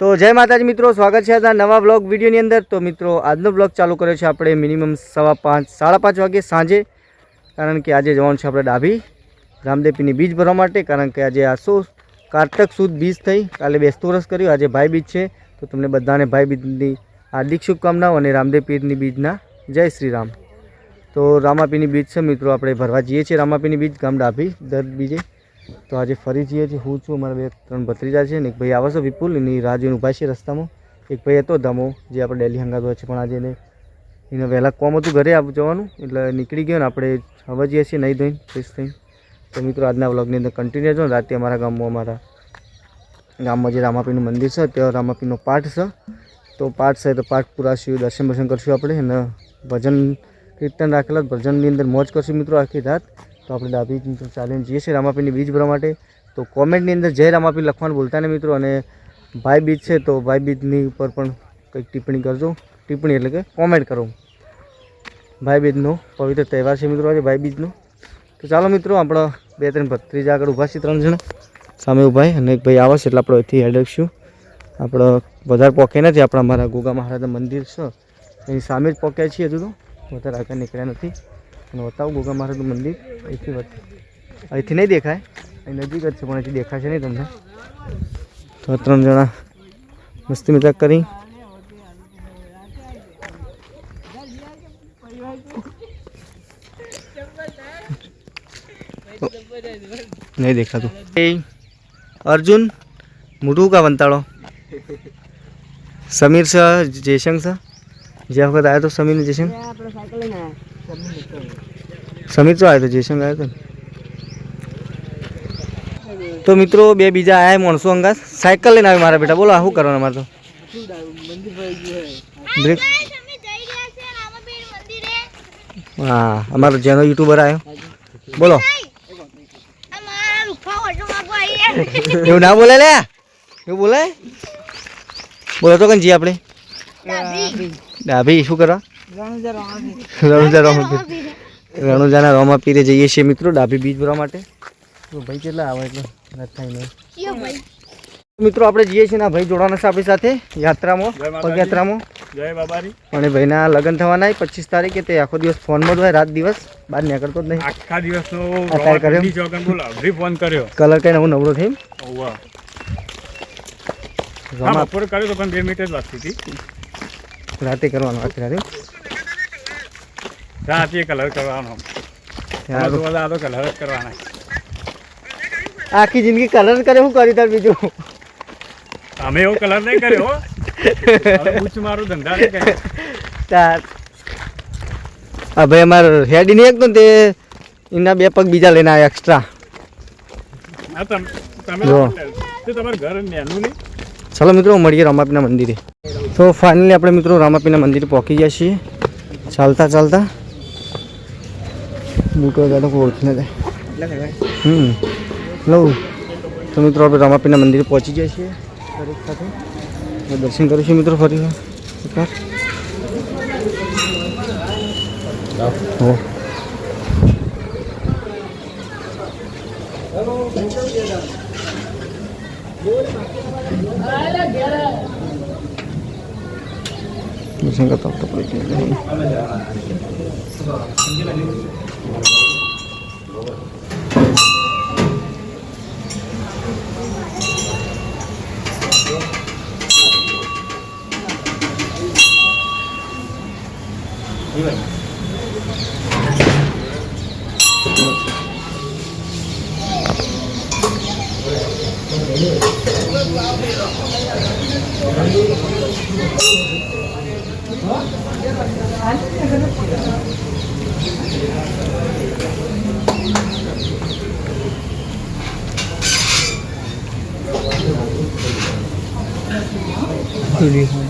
તો જય માતાજી મિત્રો, સ્વાગત છે આજના નવા બ્લોગ વિડીયોની અંદર. તો મિત્રો, આજનો બ્લોગ ચાલુ કર્યો છે આપણે મિનિમમ સવા પાંચ, સાડા પાંચ વાગે સાંજે. કારણ કે આજે જવાનું છે આપણે ડાભી રામદેપીની બીજ ભરવા માટે. કારણ કે આજે આસો કારતક સુદ બીજ થઈ. કાલે બેસતું વર્ષ કર્યું, આજે ભાઈ બીજ છે. તો તમને બધાને ભાઈ બીજની હાર્દિક શુભકામનાઓ અને રામદેવ પીરની બીજના જય શ્રી રામ. તો રામાપીની બીજ છે મિત્રો, આપણે ભરવા જઈએ છીએ રામાપીની બીજ, ગામ ડાભી, દર બીજે. તો આજે ફરી જઈએ છીએ. હું છું, અમારા બે ત્રણ ભત્રીજા છે ને, એક ભાઈ આવે છે વિપુલ, એની રાહ જોઈને ઊભા છે રસ્તામાં. એક ભાઈ હતો ધમો, જે આપણે ડેલી હંગાતો હોય છે, પણ આજે એને એને વહેલા કોમ હતું, ઘરે આપ જવાનું, એટલે નીકળી ગયો ને, આપણે હવે જઈએ છીએ, નહીં ધોઈને, ફ્રેશ થઈને. તો મિત્રો, આજના વ્લોગની અંદર કન્ટિન્યુ છો રાતે અમારા ગામમાં અમારા ગામમાં જે રામાપીનું મંદિર છે, ત્યાં રામાપીનો પાઠ છે. તો પાઠ છે, તો પાઠ પૂરાશું દર્શન બર્શન કરશું આપણે, અને ભજન કીર્તન રાખેલા, ભજનની અંદર મોજ કરશું મિત્રો આખી રાત. તો આપણે ડાભી ચાલીને જઈએ છીએ રામાપીની બીજ ભરવા માટે. તો કોમેન્ટની અંદર જય રામાપી લખવાનું ભૂલતા નહીં મિત્રો અને ભાઈ બીજ છે તો ભાઈ બીજની ઉપર પણ કંઈક ટિપ્પણી કરજો. ટિપ્પણી એટલે કે કોમેન્ટ કરો. ભાઈ બીજનો પવિત્ર તહેવાર છે મિત્રો આજે ભાઈ બીજનો. તો ચાલો મિત્રો આપણા બે ત્રણ ભત્રીજા આગળ ઊભા છે ત્રણ જણા. સામે ઊભા અને એક ભાઈ આવે છે એટલે આપણે અહીંથી હેડ રાખીશું આપણે વધારે પોકે નથી આપણા મારા ગોગા મહારાજના મંદિર છે. એની સામે જ પોક્યા છીએ હજુ તો. વધારે આગળ નીકળ્યા નથી. અને બતાવું ગોગા મહારાજનું મંદિર. અહીંથી અહીંથી નહીં દેખાય. અહીં નજીક જ છે, પણ અહીંથી દેખાશે નહીં તમને. તો ત્રણ જણા મસ્તી મજાક કરી. નહીં દેખાતું. એ અર્જુન મોટું કા વંતાળો? સમીર સર જયશંક સર જે વખત આવ્યો તો સમીર જયશંક સમીર તો આવ્યો તો જયસંગ આવ્યો તો તો મિત્રો બે બીજા આયા માણસો અંગાસ. સાયકલ લઈને આવે મારા બેટા. બોલો આ શું કરવાનું મારે તો? બ્રેક. હા અમારો જેનો યુટ્યુબર આવ્યો બોલો. એવું ના બોલે લે? એવું બોલે? બોલો તો કંજી આપણે. ડાભી. શું કરવા રણુજા રોમા રણુજાના રોમા પીરે જઈએ છીએ મિત્રો ડાભી બીજ ભરવા માટે. તો ભાઈ કેટલા આવે એટલે? નથી થાય મિત્રો આપણે જઈએ છીએ ને ભાઈ જોડાના છે આપણી સાથે યાત્રામાં પગયાત્રામાં. જય બાબારી. અને ભાઈના લગ્ન થવાના પચીસ તારીખે તે આખો દિવસ ફોનમાં જ હોય રાત દિવસ બહાર નીકળતો જ નહીં. આખા દિવસ ફોન કર્યો. કલર કઈ નવું નવરો થઈ બપોરે કર્યો તો પણ બે મિનિટ જ વાગતી હતી. રાતે કરવાનું આખી રાતે રાતે કલર કરવાનો. બધા તો કલર જ કરવાના. આખી જિંદગી કલર કરે શું કરી તાર બીજું? અમે એવો કલર નહીં કર્યો હો. પૂછ મારું ધંધા નહીં કર્યો. તાર. આ ભાઈ અમારે હેડી નહીં એકદમ તે એના બે પગ બીજા લઈને આવ્યા એક્સ્ટ્રા ચાલો મિત્રો મળીએ રામાપીના મંદિરે. તો ફાઇનલી આપણે મિત્રો રામાપીના મંદિરે પહોંચી ગયા છીએ. ચાલતા ચાલતા. બૂટો ગાડો કોઈ ઓળખી ના જાય હમ લઉં તો મિત્રો આપણે રામાપીના મંદિરે પહોંચી ગયા છીએ દરેક સાથે હવે દર્શન કરીશું મિત્રો ફરી એકવાર હો દર્શન કરતા 안 되는 거는 từ đi thôi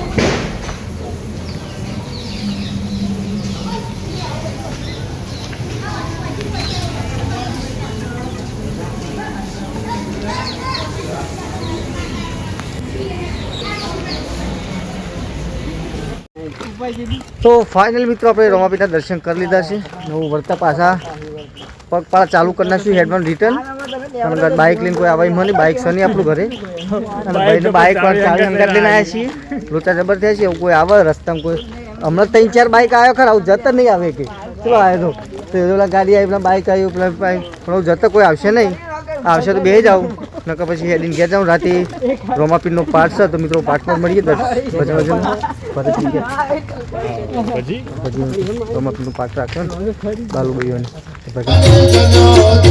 Thank you. તો ફાઇનલ મિત્રો આપણે રમાપીના દર્શન કરી લીધા છે. નવું વળતા પાછા પગ પગપાળા ચાલુ કરી નાખ્યું હેડમાં રિટર્ન અંદર બાઇક લઈને કોઈ આવાય મને બાઇક શની આપણું ઘરે. અને ભાઈને બાઇક ચાલી લઈને આવ્યા છીએ. લોચા જબર થયા છે એવું કોઈ આવે રસ્તામાં કોઈ. હમણાં ત્રણ ચાર બાઇક આવ્યો ખરા આવું જતા નહીં આવે કે. ચલો આવ્યો તો. એ પેલા ગાડી આવી પેલા બાઇક આવ્યું પેલા બાઇક પણ જતા કોઈ આવશે નહીં. આવશે તો બે જ આવું. નકર પછી હેડીને ઘેર જાઉં. રાતે રોમાપીરનો પાઠ છે તો મિત્રો પાઠમાં મળીએ દસ ભજન ફરીથી પછી પછી? રોમાપીરનો પાઠ રાખ્યો ને બાલુભાઈઓને તો પછી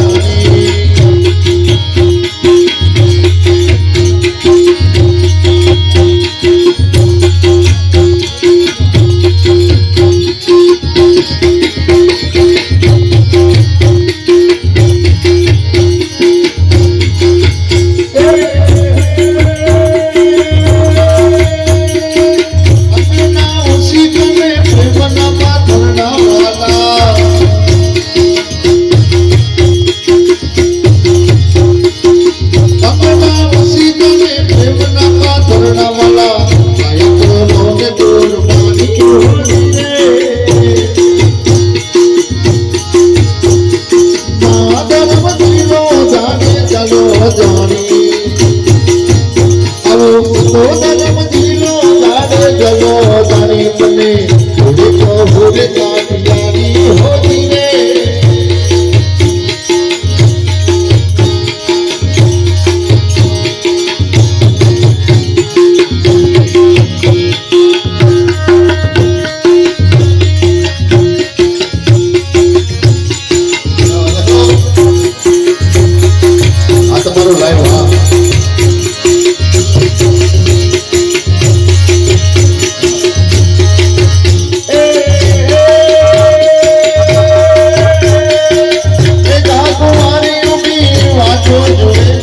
মধুরী sonho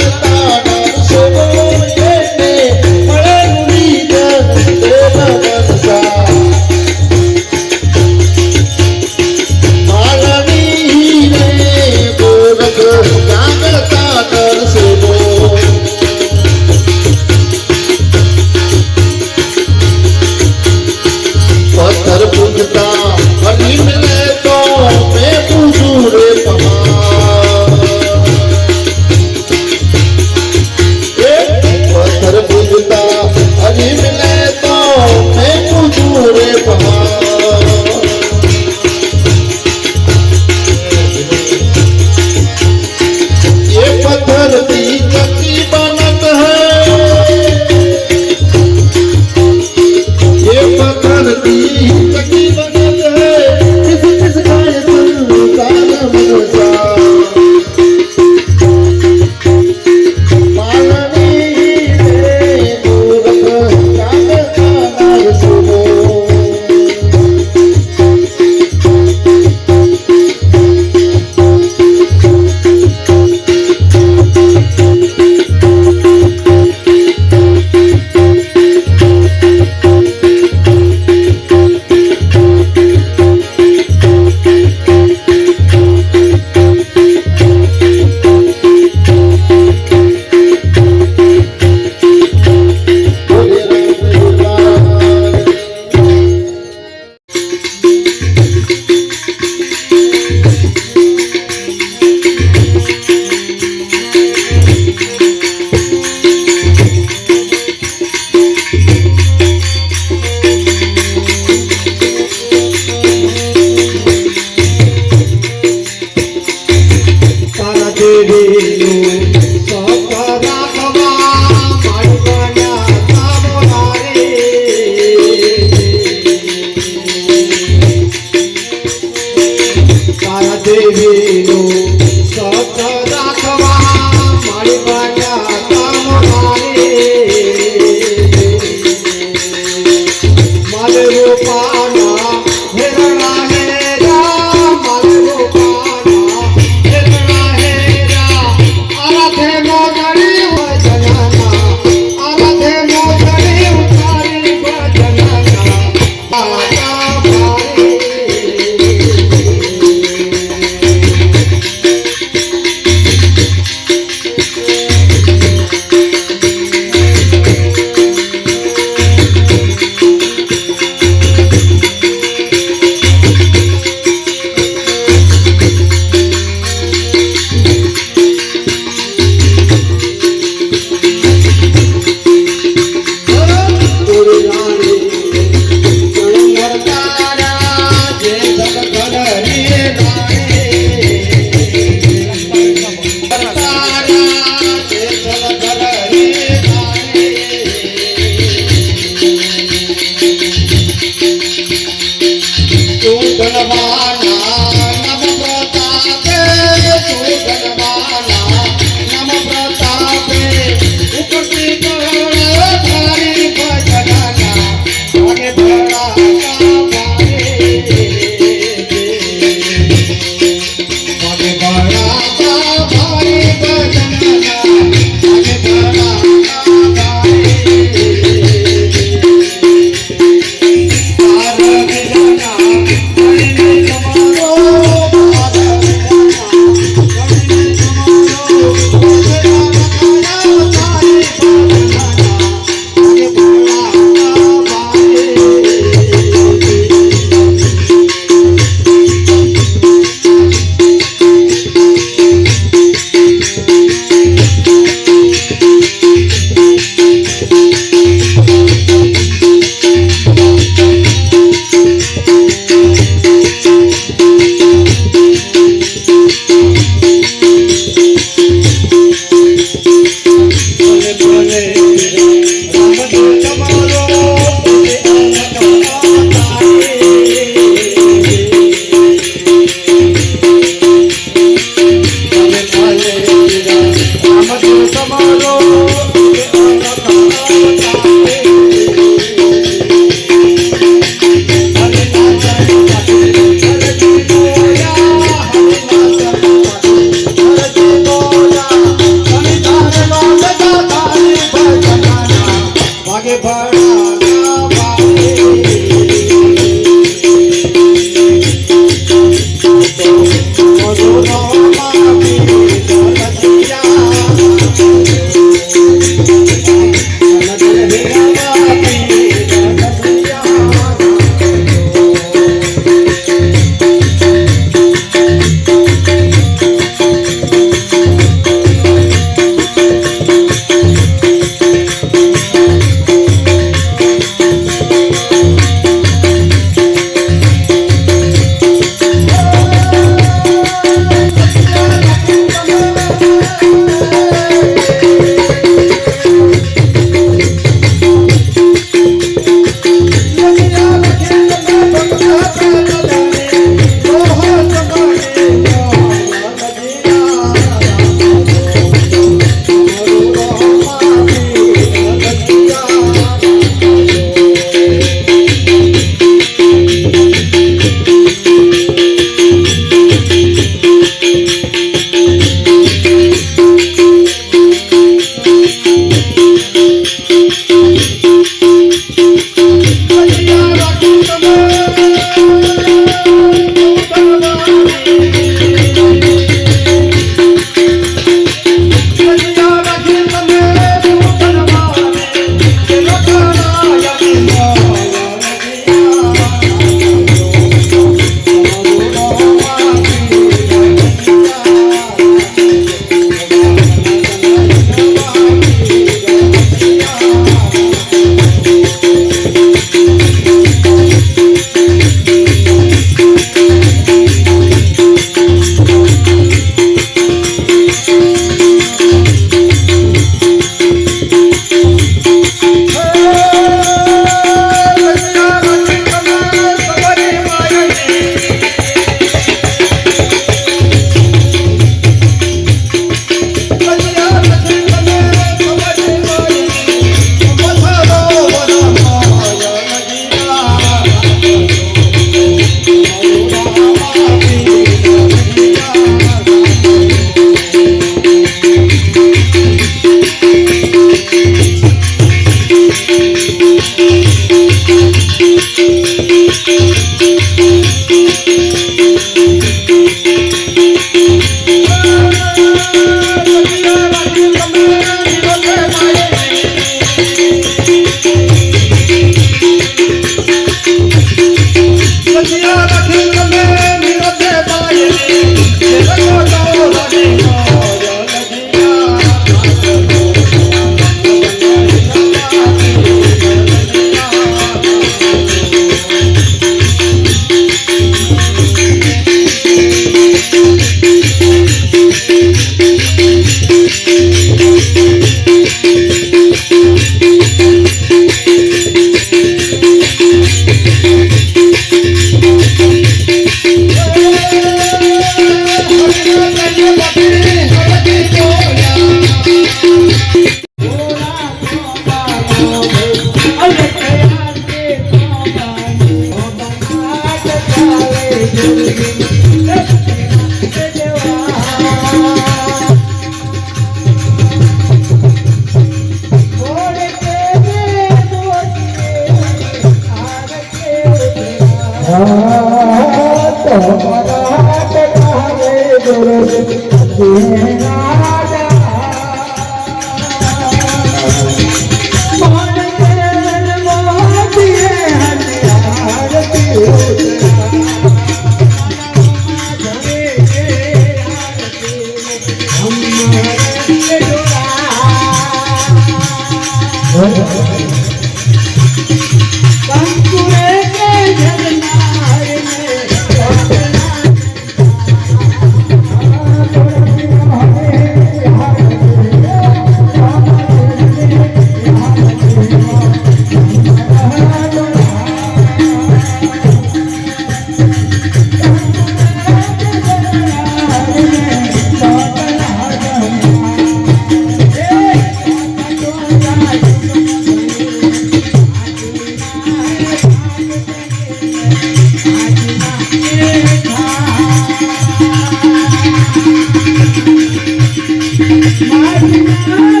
Bye.